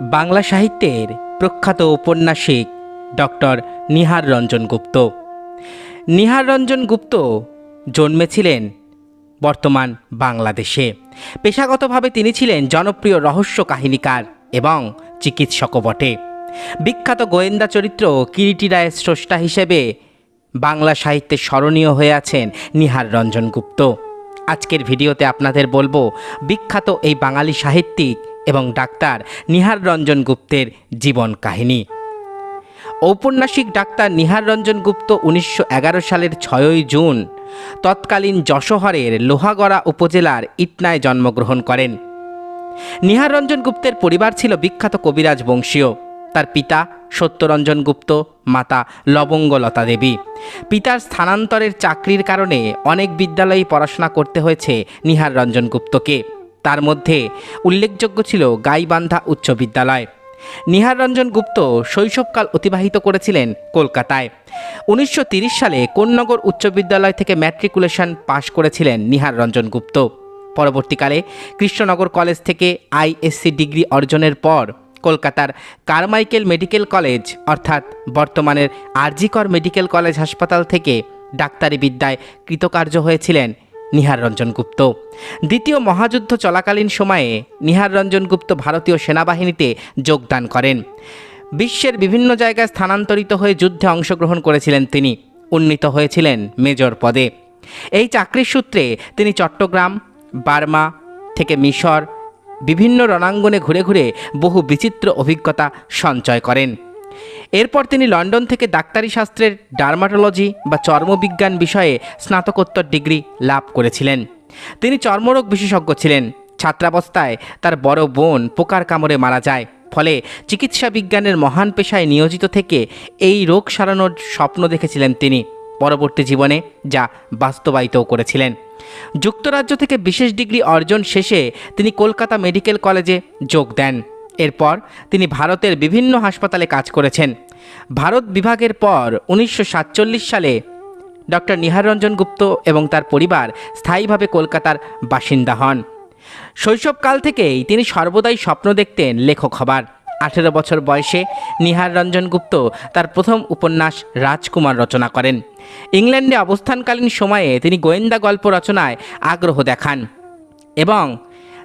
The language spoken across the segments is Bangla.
বাংলা সাহিত্যের প্রখ্যাত ঔপন্যাসিক ডক্টর নিহার রঞ্জন গুপ্ত। নিহার রঞ্জন গুপ্ত জন্মেছিলেন বর্তমান বাংলাদেশে। পেশাগতভাবে তিনি ছিলেন জনপ্রিয় রহস্য কাহিনীকার এবং চিকিৎসকও বটে। বিখ্যাত গোয়েন্দা চরিত্র কিরিটি রায়ের স্রষ্টা হিসেবে বাংলা সাহিত্যে স্মরণীয় হয়ে আছেন নিহার রঞ্জন গুপ্ত। আজকের ভিডিওতে আপনাদের বলব, বিখ্যাত এই বাঙালি সাহিত্যিক এবং ডাক্তার নিহার রঞ্জন গুপ্তের জীবন কাহিনী। ঔপন্যাসিক ডাক্তার নিহার রঞ্জন গুপ্ত উনিশশো এগারো সালের ছয়ই জুন তৎকালীন যশোহরের লোহাগড়া উপজেলার ইটনায় জন্মগ্রহণ করেন। নিহার রঞ্জন গুপ্তের পরিবার ছিল বিখ্যাত কবিরাজ বংশীয়। তার পিতা সত্যরঞ্জন গুপ্ত, মাতা লবঙ্গলতা দেবী। পিতার স্থানান্তরের চাকরির কারণে অনেক বিদ্যালয়েই পড়াশোনা করতে হয়েছে নিহার রঞ্জন গুপ্তকে। তার মধ্যে উল্লেখযোগ্য ছিল গাইবান্ধা উচ্চ বিদ্যালয়। নিহার রঞ্জন গুপ্ত শৈশবকাল অতিবাহিত করেছিলেন কলকাতায়। উনিশশো সালে কোন্নগর উচ্চ বিদ্যালয় থেকে ম্যাট্রিকুলেশন পাশ করেছিলেন নিহার রঞ্জন গুপ্ত। পরবর্তীকালে কৃষ্ণনগর কলেজ থেকে আইএসসি ডিগ্রি অর্জনের পর কলকাতার কারমাইকেল মেডিকেল কলেজ, অর্থাৎ বর্তমানের আরজিকর মেডিকেল কলেজ হাসপাতাল থেকে ডাক্তারি বিদ্যায় কৃতকার্য হয়েছিলেন নিহার রঞ্জন গুপ্ত। দ্বিতীয় মহাযুদ্ধ চলাকালীন সময়ে নিহার রঞ্জন গুপ্ত ভারতীয় সেনাবাহিনীতে যোগদান করেন। বিশ্বের বিভিন্ন জায়গায় স্থানান্তরিত হয়ে যুদ্ধে অংশগ্রহণ করেছিলেন তিনি। উন্নীত হয়েছিলেন মেজর পদে। এই চাকরির সূত্রে তিনি চট্টগ্রাম, বার্মা থেকে মিশর, বিভিন্ন রণাঙ্গনে ঘুরে ঘুরে বহু বিচিত্র অভিজ্ঞতা সঞ্চয় করেন। এরপর তিনি লন্ডন থেকে ডাক্তারি শাস্ত্রের ডার্মাটোলজি বা চর্মবিজ্ঞান বিষয়ে স্নাতকোত্তর ডিগ্রি লাভ করেছিলেন। তিনি চর্মরোগ বিশেষজ্ঞ ছিলেন। ছাত্রাবস্থায় তার বড় বোন পোকার কামড়ে মারা যায়। ফলে চিকিৎসা বিজ্ঞানের মহান পেশায় নিয়োজিত থেকে এই রোগ সারানোর স্বপ্ন দেখেছিলেন তিনি পরবর্তী জীবনে, যা বাস্তবায়িতও করেছিলেন। যুক্তরাজ্য থেকে বিশেষ ডিগ্রি অর্জন শেষে তিনি কলকাতা মেডিকেল কলেজে যোগ দেন। এরপর তিনি ভারতের বিভিন্ন হাসপাতালে কাজ করেছেন। ভারত বিভাগের পর উনিশশো সাতচল্লিশ সালে ডক্টর নিহার রঞ্জন গুপ্ত এবং তার পরিবার স্থায়ীভাবে কলকাতার বাসিন্দা হন। শৈশবকাল থেকেই তিনি সর্বদাই স্বপ্ন দেখতেন লেখক হবার। আঠেরো বছর বয়সে নিহার রঞ্জন গুপ্ত তার প্রথম উপন্যাস রাজকুমার রচনা করেন। ইংল্যান্ডে অবস্থানকালীন সময়ে তিনি গোয়েন্দা গল্প রচনায় আগ্রহ দেখান এবং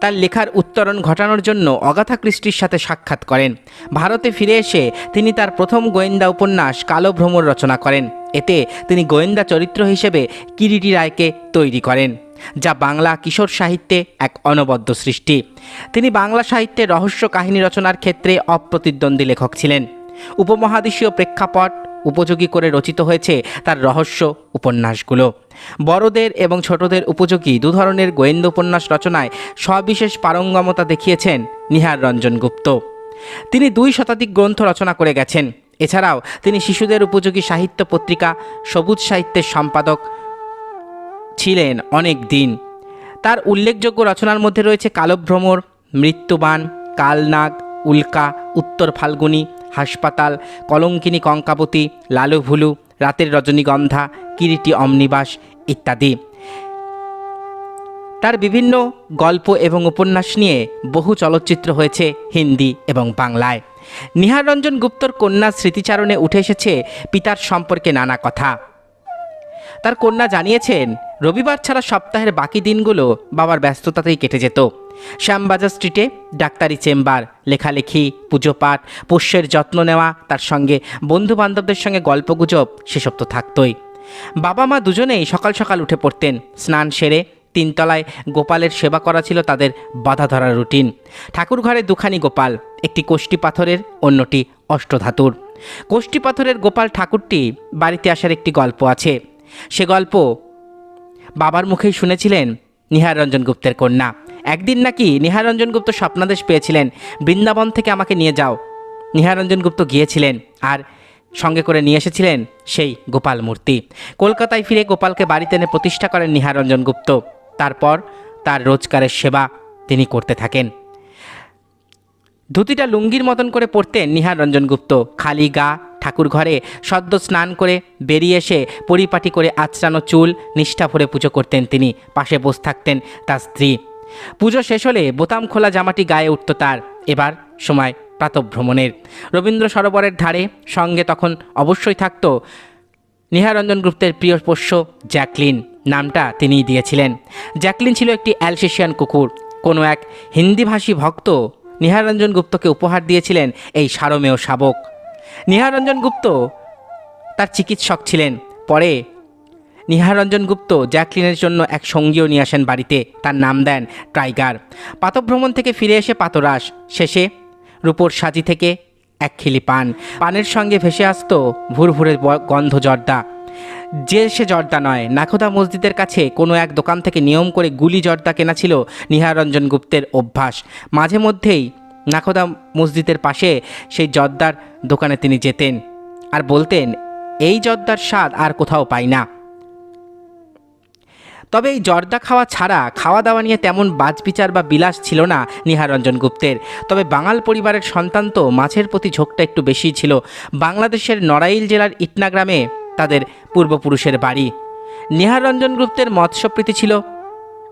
তার লেখার উত্তরণ ঘটানোর জন্য অগাথা ক্রিস্টির সাথে সাক্ষাৎ করেন। ভারতে ফিরে এসে তিনি তার প্রথম গোয়েন্দা উপন্যাস কালো ভ্রমর রচনা করেন। এতে তিনি গোয়েন্দা চরিত্র হিসেবে কিরিটি রায়কে তৈরি করেন, যা বাংলা কিশোর সাহিত্যে এক অনবদ্য সৃষ্টি। তিনি বাংলা সাহিত্যে রহস্য কাহিনী রচনার ক্ষেত্রে অপ্রতিদ্বন্দ্বী লেখক ছিলেন। উপমহাদেশীয় প্রেক্ষাপট উপযোগী করে রচিত হয়েছে তার রহস্য উপন্যাসগুলো। বড়দের এবং ছোটদের উপযোগী দু ধরনের গোয়েন্দা উপন্যাস রচনায় সবিশেষ পারঙ্গমতা দেখিয়েছেন নিহার রঞ্জন গুপ্ত। তিনি দুই শতাধিক গ্রন্থ রচনা করে গেছেন। এছাড়াও তিনি শিশুদের উপযোগী সাহিত্য পত্রিকা, সবুজ সাহিত্যের সম্পাদক ছিলেন অনেক দিন। তার উল্লেখযোগ্য রচনার মধ্যে রয়েছে কালভ্রমর মৃত্যুবান কালনাগ, উল্কা, উত্তর ফাল্গুনী হাসপাতাল, কলঙ্কিনী কঙ্কাবতী লালু ভুলু রাতের রজনীগন্ধা, কিরিটি অমনিবাস ইত্যাদি। তার বিভিন্ন গল্প এবং উপন্যাস নিয়ে বহু চলচ্চিত্র হয়েছে হিন্দি এবং বাংলায়। নিহার রঞ্জন গুপ্তর কন্যা স্মৃতিচারণে উঠে এসেছে পিতার সম্পর্কে নানা কথা। তার কন্যা জানিয়েছেন, রবিবার ছাড়া সপ্তাহের বাকি দিনগুলো বাবার ব্যস্ততাতেই কেটে যেত। শ্যামবাজার স্ট্রিটে ডাক্তারি চেম্বার, লেখালেখি পুজো পাঠ পোষ্যের যত্ন নেওয়া, তার সঙ্গে বন্ধু বান্ধবদের সঙ্গে গল্পগুজব, সেসব তো থাকতই। বাবা মা দুজনেই সকাল সকাল উঠে পড়তেন, স্নান সেরে তিনতলায় গোপালের সেবা করা ছিল তাদের বাধা ধরার রুটিন। ঠাকুর ঘরে দুখানি গোপাল, একটি কোষ্টি পাথরের, অন্যটি অষ্টধাতুর। কোষ্টি পাথরের গোপাল ঠাকুরটি বাড়িতে আসার একটি গল্প আছে। সে গল্প বাবার মুখেই শুনেছিলেন নিহার রঞ্জন গুপ্তের কন্যা। একদিন নাকি নিহার রঞ্জন গুপ্ত স্বপ্নাদেশ পেয়েছিলেন। বৃন্দাবন থেকে আমাকে নিয়ে যাও। নিহার রঞ্জন গুপ্ত গিয়েছিলেন আর সঙ্গে করে নিয়ে এসেছিলেন সেই গোপাল মূর্তি। কলকাতায় ফিরে গোপালকে বাড়িতে এনে প্রতিষ্ঠা করেন নিহার রঞ্জন গুপ্ত। তারপর তার রোজগারের সেবা তিনি করতে থাকেন। ধুতিটা লুঙ্গির মতন করে পরতেন নিহার গুপ্ত। খালি গা, ঠাকুর ঘরে সদ্য স্নান করে বেরিয়ে এসে পরিপাটি করে আচরানো চুল নিষ্ঠা ভরে পুজো করতেন তিনি। পাশে বসে থাকতেন তার স্ত্রী। পুজো শেষ হলে বোতাম খোলা জামাটি গায়ে উঠত তার। এবার সময় প্রাতভ্রমণের। রবীন্দ্র সরোবরের ধারে সঙ্গে তখন অবশ্যই থাকত নিহারঞ্জন গুপ্তের প্রিয় পোষ্য জ্যাকলিন। নামটা তিনিই দিয়েছিলেন। জ্যাকলিন ছিল একটি অ্যালসেশিয়ান কুকুর। কোনো এক হিন্দিভাষী ভক্ত নিহারঞ্জন গুপ্তকে উপহার দিয়েছিলেন এই সারমেয় শাবক। নিহারঞ্জন গুপ্ত তার চিকিৎসক ছিলেন। পরে নিহারঞ্জন গুপ্ত জ্যাকলিনের জন্য এক সঙ্গীও নিয়ে আসেন বাড়িতে। তার নাম দেন টাইগার। পাতভ্রমণ থেকে ফিরে এসে পাতরাস। শেষে রূপোর সাজি থেকে এক খিলি পান। পানের সঙ্গে ভেসে আসতো ভুরভুরে গন্ধ জর্দা। যে সে জর্দা নয়, নাখোদা মসজিদের কাছে কোনো এক দোকান থেকে নিয়ম করে গুলি জর্দা কেনা ছিল নিহারঞ্জন গুপ্তের অভ্যাস। মাঝে মধ্যেই নাখোদা মসজিদের পাশে সেই জর্দার দোকানে তিনি যেতেন। আর বলতেন, এই জর্দার স্বাদ আর কোথাও পাই না। তবে এই জর্দা খাওয়া ছাড়া খাওয়া দাওয়া নিয়ে তেমন বাজবিচার বা বিলাস ছিল না নিহারঞ্জন গুপ্তের। তবে বাঙাল পরিবারের সন্তান তো মাছের প্রতি ঝোঁকটা একটু বেশি ছিল। বাংলাদেশের নড়াইল জেলার ইটনা গ্রামে তাদের পূর্বপুরুষের বাড়ি। নিহারঞ্জন গুপ্তের মৎস্যপ্রীতি ছিল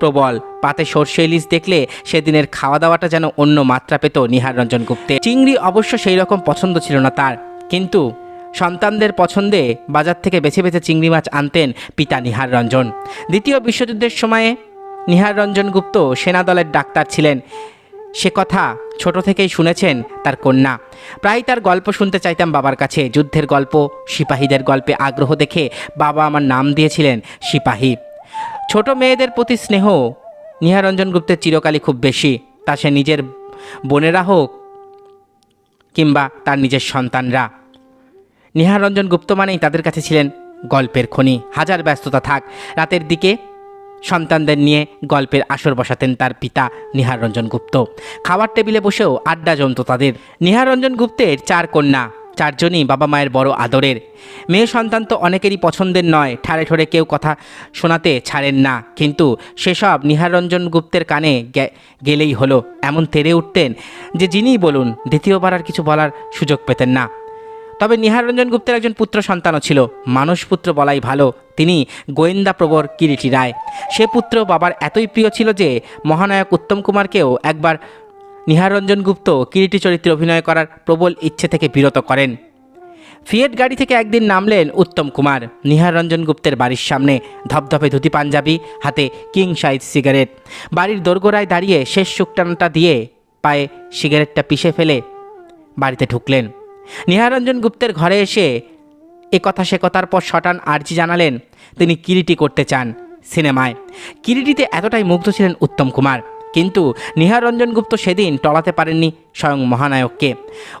প্রবল। পাতে সর্ষে ইলিশ দেখলে সেদিনের খাওয়া দাওয়াটা যেন অন্য মাত্রা পেত নিহারঞ্জন গুপ্তের। চিংড়ি অবশ্য সেই রকম পছন্দ ছিল না তার। কিন্তু সন্তানদের পছন্দে বাজার থেকে বেছে বেছে চিংড়ি মাছ আনতেন পিতা নিহার রঞ্জন। দ্বিতীয় বিশ্বযুদ্ধের সময়ে নিহার রঞ্জন গুপ্ত সেনাদলের ডাক্তার ছিলেন। সে কথা ছোট থেকেই শুনেছেন তার কন্যা। প্রায় তার গল্প শুনতে চাইতাম বাবার কাছে। যুদ্ধের গল্প, সিপাহীদের গল্পে আগ্রহ দেখে বাবা আমার নাম দিয়েছিলেন সিপাহী। ছোট মেয়েদের প্রতি স্নেহ নিহারঞ্জন গুপ্তের চিরকালই খুব বেশি। তা সে নিজের বোনেরা হোক কিংবা তার নিজের সন্তানরা। নিহারঞ্জন গুপ্ত মানেই তাদের কাছে ছিলেন গল্পের খনি। হাজার ব্যস্ততা থাক, রাতের দিকে সন্তানদের নিয়ে গল্পের আসর বসাতেন তার পিতা নিহারঞ্জন গুপ্ত। খাবার টেবিলে বসেও আড্ডা জমত তাদের। নিহারঞ্জন গুপ্তের চার কন্যা, চারজনই বাবা মায়ের বড় আদরের। মেয়ে সন্তান তো অনেকেরই পছন্দের নয় ঠারে ঠোড়ে কেউ কথা শোনাতে ছাড়েন না। কিন্তু সেসব নিহারঞ্জন গুপ্তের কানে গেলেই হলো। এমন তেরে উঠতেন যে যিনিই বলুন, দ্বিতীয়বার আর কিছু বলার সুযোগ পেতেন না। তবে নিহারঞ্জন গুপ্তের একজন পুত্র সন্তানও ছিল। মানসপুত্র বলাই ভালো। তিনি গোয়েন্দা প্রবর কিরিটি রায়। সে পুত্র বাবার এতই প্রিয় ছিল যে, মহানায়ক উত্তম কুমারকেও একবার নিহারঞ্জন গুপ্ত কিরিটি চরিত্রে অভিনয় করার প্রবল ইচ্ছে থেকে বিরত করেন। ফিয়েট গাড়ি থেকে একদিন নামলেন উত্তম কুমার। নিহারঞ্জন গুপ্তের বাড়ির সামনে ধপধপে ধুতি পাঞ্জাবি, হাতে কিং সাইজ সিগারেট। বাড়ির দোরগোড়ায় দাঁড়িয়ে শেষ শুকটানটা দিয়ে পায়ে সিগারেটটা পিষে ফেলে বাড়িতে ঢুকলেন। নিহারঞ্জন গুপ্তের ঘরে এসে এ কথা সে কথার পর শটান আর্জি জানালেন, তিনি কিরিটি করতে চান সিনেমায়। কিরিটিতে এতটাই মুগ্ধ ছিলেন উত্তম কুমার, কিন্তু নিহারঞ্জন গুপ্ত সেদিন টলাতে পারেননি স্বয়ং মহানায়ককে।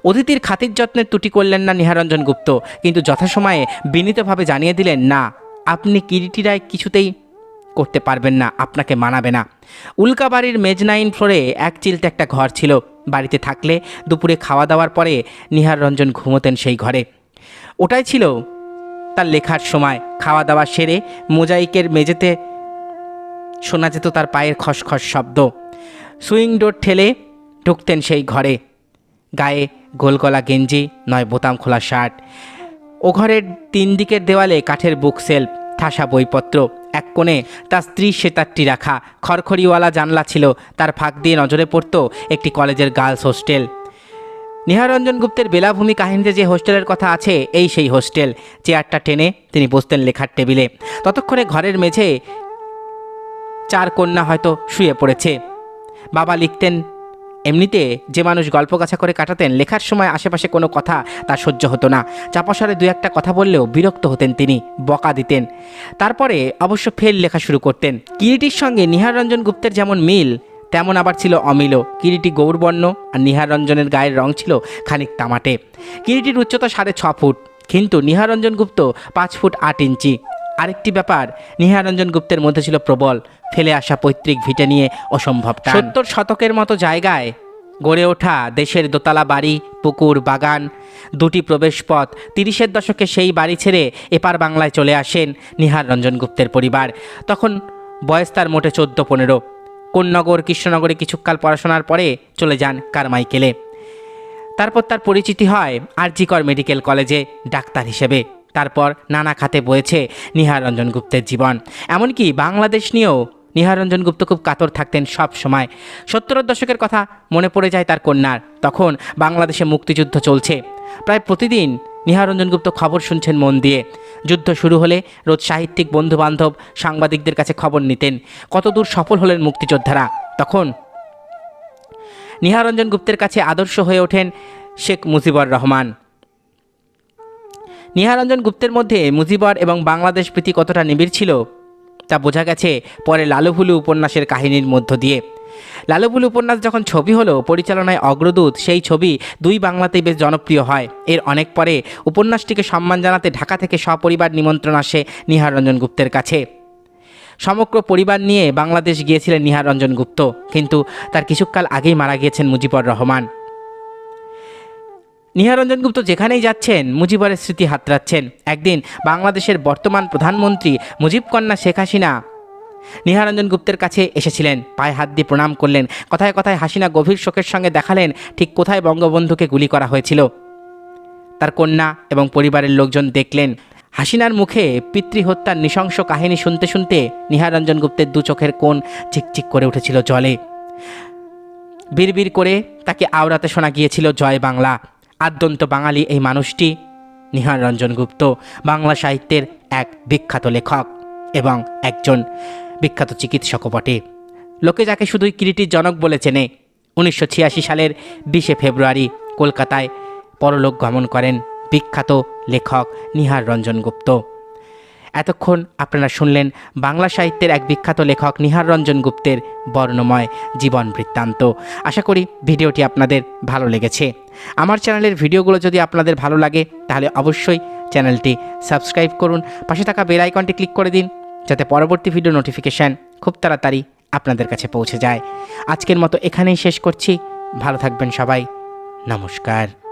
অতিথির খাতির যত্নের ত্রুটি করলেন না নিহারঞ্জন গুপ্ত, কিন্তু যথাসময়ে বিনীতভাবে জানিয়ে দিলেন, না, আপনি কিরিটিরায় কিছুতেই করতে পারবেন না, আপনাকে মানাবে না। উল্কাবাড়ির মেজনাইন ফ্লোরে এক চিলতে একটা ঘর ছিল। বাড়িতে থাকলে দুপুরে খাওয়া দাওয়ার পরে নিহার রঞ্জন ঘুমোতেন সেই ঘরে। ওটাই ছিল তার লেখার সময়। খাওয়া দাওয়া সেরে মোজাইকের মেঝেতে শোনা যেত তার পায়ের খসখস শব্দ। সুইং ডোর ঠেলে ঢুকতেন সেই ঘরে। গায়ে গোলগলা গেঞ্জি, নয় বোতাম খোলা শার্ট। ও ঘরের তিন দিকের দেওয়ালে কাঠের বুক সেলফ ঠাসা বইপত্র। এক কোণে। তার স্ত্রী সেতারটি রাখা। খড়খড়িওয়ালা জানলা ছিল। তার ফাঁক দিয়ে নজরে পড়ত একটি কলেজের গার্লস হোস্টেল। নিহারঞ্জন গুপ্তের বেলাভূমি কাহিনীতে যে হোস্টেলের কথা আছে, এই সেই হোস্টেল। চেয়ারটা টেনে তিনি বসতেন লেখার টেবিলে। ততক্ষণে ঘরের মেঝে চার কন্যা হয়তো শুয়ে পড়েছে। বাবা লিখতেন এমনিতে যে মানুষ গল্প গাছা করে কাটাতেন, লেখার সময় আশেপাশে কোনো কথা তার সহ্য হতো না। চাপাসরে দু একটা কথা বললেও বিরক্ত হতেন তিনি, বকা দিতেন। তারপরে অবশ্য ফের লেখা শুরু করতেন। কিরিটির সঙ্গে নিহার রঞ্জন গুপ্তের যেমন মিল, তেমন আবার ছিল অমিলও। কিরিটি গৌরবর্ণ আর নিহার রঞ্জনের গায়ের রং ছিল খানিক তামাটে। কিরিটির উচ্চতা সাড়ে ছ ফুট, কিন্তু নিহারঞ্জন গুপ্ত পাঁচ ফুট আট ইঞ্চি। আরেকটি ব্যাপার নিহারঞ্জন গুপ্তের মধ্যে ছিল প্রবল, ফেলে আসা পৈতৃক ভিটে নিয়ে অসম্ভব সত্তর শতকের মতো জায়গায় গড়ে ওঠা দেশের দোতলা বাড়ি, পুকুর, বাগান, দুটি প্রবেশপথ, তিরিশের দশকে সেই বাড়ি ছেড়ে এপার বাংলায় চলে আসেন নিহার রঞ্জন গুপ্তের পরিবার। তখন বয়স তার মোটে চোদ্দ পনেরো। কোন্নগর, কৃষ্ণনগরে কিছুকাল পড়াশোনার পরে চলে যান কারমাইকেলে। তারপর তার পরিচিতি হয় আরজিকর মেডিকেল কলেজে ডাক্তার হিসেবে। তারপর নানা খাতে বয়েছে নিহার রঞ্জন গুপ্তের জীবন। এমনকি বাংলাদেশ নিয়েও নিহারঞ্জন গুপ্ত খুব কাতর থাকতেন সব সময়। সত্তরের দশকের কথা মনে পড়ে যায় তার কন্যার। তখন বাংলাদেশে মুক্তিযুদ্ধ চলছে। প্রায় প্রতিদিন নিহারঞ্জন গুপ্ত খবর শুনছেন মন দিয়ে। যুদ্ধ শুরু হলে রোজ সাহিত্যিক, বন্ধুবান্ধব, সাংবাদিকদের কাছে খবর নিতেন। কতদূর সফল হলেন মুক্তিযোদ্ধারা। তখন নিহারঞ্জন গুপ্তের কাছে আদর্শ হয়ে ওঠেন শেখ মুজিবুর রহমান। নিহারঞ্জন গুপ্তের মধ্যে মুজিবর এবং বাংলাদেশ প্রীতি কতটা নিবিড় ছিল, তা বোঝা গেছে পরে লালুভুলু উপন্যাসের কাহিনীর মধ্য দিয়ে। লালুভুলু উপন্যাস যখন ছবি হলো, পরিচালনায় অগ্রদূত, সেই ছবি দুই বাংলাতেই বেশ জনপ্রিয় হয়। এর অনেক পরে উপন্যাসটিকে সম্মান জানাতে ঢাকা থেকে সপরিবার নিমন্ত্রণ আসে নিহারঞ্জন গুপ্তের কাছে। সমগ্র পরিবার নিয়ে বাংলাদেশ গিয়েছিলেন নিহারঞ্জন গুপ্ত, কিন্তু তার কিছুকাল আগেই মারা গিয়েছেন মুজিবুর রহমান। নিহারঞ্জন গুপ্ত যেখানেই যাচ্ছেন, মুজিবরের স্মৃতি হাতড়াচ্ছেন। একদিন বাংলাদেশের বর্তমান প্রধানমন্ত্রী মুজিব কন্যা শেখ হাসিনা নিহারঞ্জন গুপ্তের কাছে এসেছিলেন। পায়ে হাত দিয়ে প্রণাম করলেন। কথায় কথায় হাসিনা গভীর শোকের সঙ্গে দেখালেন ঠিক কোথায় বঙ্গবন্ধুকে গুলি করা হয়েছিল। তার কন্যা এবং পরিবারের লোকজন দেখলেন। হাসিনার মুখে পিতৃহত্যার নৃশংস কাহিনী শুনতে শুনতে নিহারঞ্জন গুপ্তের দু চোখের কোণ চিকচিক করে উঠেছিল জলে। বিড়বিড় করে তাকে আওড়াতে শোনা গিয়েছিল জয় বাংলা। আদ্যন্ত বাঙালি এই মানুষটি নিহার রঞ্জন গুপ্ত, বাংলা সাহিত্যের এক বিখ্যাত লেখক এবং একজন বিখ্যাত চিকিৎসকও বটে। লোকে যাকে শুধুই কিরিটির জনক বলে চেনে, উনিশশো ছিয়াশি সালের বিশে ফেব্রুয়ারি কলকাতায় পরলোক গমন করেন বিখ্যাত লেখক নিহার রঞ্জন গুপ্ত। এতক্ষণ আপনারা শুনলেন বাংলা সাহিত্যের এক বিখ্যাত লেখক নিহার রঞ্জন গুপ্তের বর্ণময় জীবন বৃত্তান্ত। আশা করি ভিডিওটি আপনাদের ভালো লেগেছে। আমার চ্যানেলের ভিডিওগুলো যদি আপনাদের ভালো লাগে, তাহলে অবশ্যই চ্যানেলটি সাবস্ক্রাইব করুন। পাশে থাকা বেল আইকনটি ক্লিক করে দিন, যাতে পরবর্তী ভিডিও নোটিফিকেশান খুব তাড়াতাড়ি আপনাদের কাছে পৌঁছে যায়। আজকের মতো এখানেই শেষ করছি। ভালো থাকবেন সবাই। নমস্কার।